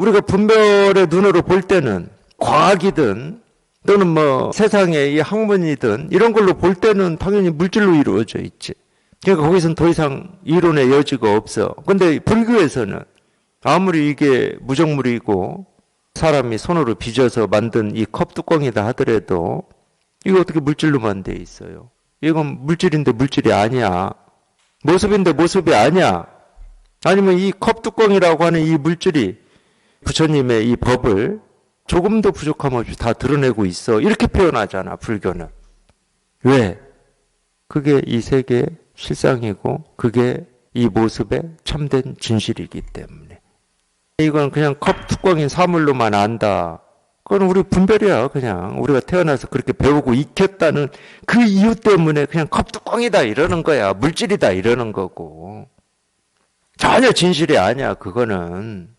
우리가 분별의 눈으로 볼 때는 과학이든 또는 뭐 세상의 이 학문이든 이런 걸로 볼 때는 당연히 물질로 이루어져 있지. 그러니까 거기서는 더 이상 이론의 여지가 없어. 근데 불교에서는 아무리 이게 무정물이고 사람이 손으로 빚어서 만든 이 컵 뚜껑이다 하더라도 이거 어떻게 물질로만 돼 있어요? 이건 물질인데 물질이 아니야. 모습인데 모습이 아니야. 아니면 이 컵 뚜껑이라고 하는 이 물질이 부처님의 이 법을 조금도 부족함 없이 다 드러내고 있어. 이렇게 표현하잖아, 불교는. 왜? 그게 이 세계의 실상이고, 그게 이 모습의 참된 진실이기 때문에. 이건 그냥 컵 뚜껑인 사물로만 안다. 그건 우리 분별이야, 그냥. 우리가 태어나서 그렇게 배우고 익혔다는 그 이유 때문에 그냥 컵 뚜껑이다 이러는 거야. 물질이다 이러는 거고. 전혀 진실이 아니야, 그거는.